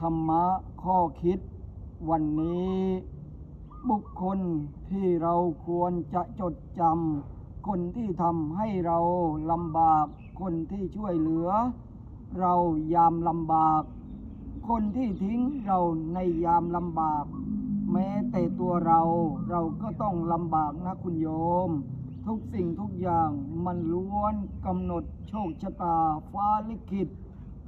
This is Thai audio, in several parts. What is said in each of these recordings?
ธรรมะข้อคิด วันนี้ บุคคลที่เราควรจะจดจำคนที่ทำให้เราลำบาก คนที่ช่วยเหลือ เรายามลำบาก คนที่ทิ้งเราในยามลำบาก แม้แต่ตัวเราเราก็ต้องลำบากนะคุณโยม ทุกสิ่งทุกอย่างมันล้วนกำหนดโชคชะตาฟ้าลิขิต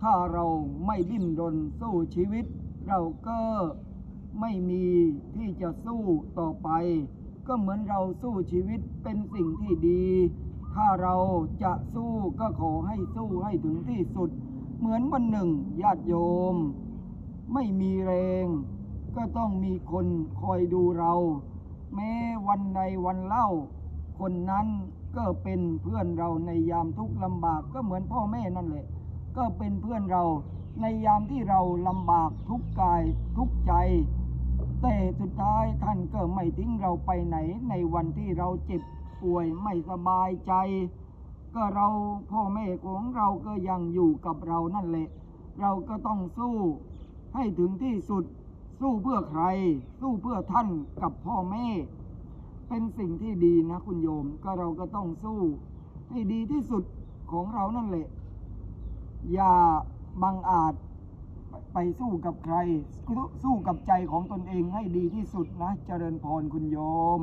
ถ้าเราไม่ดิ้นรนสู้ชีวิต เราก็ไม่มีที่จะสู้ต่อไป ก็เหมือนเราสู้ชีวิตเป็นสิ่งที่ดี ถ้าเราจะสู้ก็ขอให้สู้ให้ถึงที่สุด เหมือนวันหนึ่งญาติโยม ไม่มีแรง ก็ต้องมีคนคอยดูเรา แม้วันใดวันเล่า คนนั้นก็เป็นเพื่อนเราในยามทุกข์ลำบากก็เหมือนพ่อแม่นั่นแหละ ก็เป็นเพื่อนเราในยามที่เราลำบากทุกข์กายทุกใจ แต่สุดท้ายท่านก็ไม่ทิ้งเราไปไหน ในวันที่เราเจ็บป่วยไม่สบายใจ ก็เราพ่อแม่ของเราก็ยังอยู่กับเรานั่นแหละ เราก็ต้องสู้ให้ถึงที่สุด สู้เพื่อใคร สู้เพื่อท่านกับพ่อแม่ เป็นสิ่งที่ดีนะคุณโยม ก็เราก็ต้องสู้ให้ดีที่สุดของเรานั่นแหละ อย่าบังอาจไปสู้กับใคร สู้กับใจของตนเองให้ดีที่สุดนะ เจริญพรคุณโยม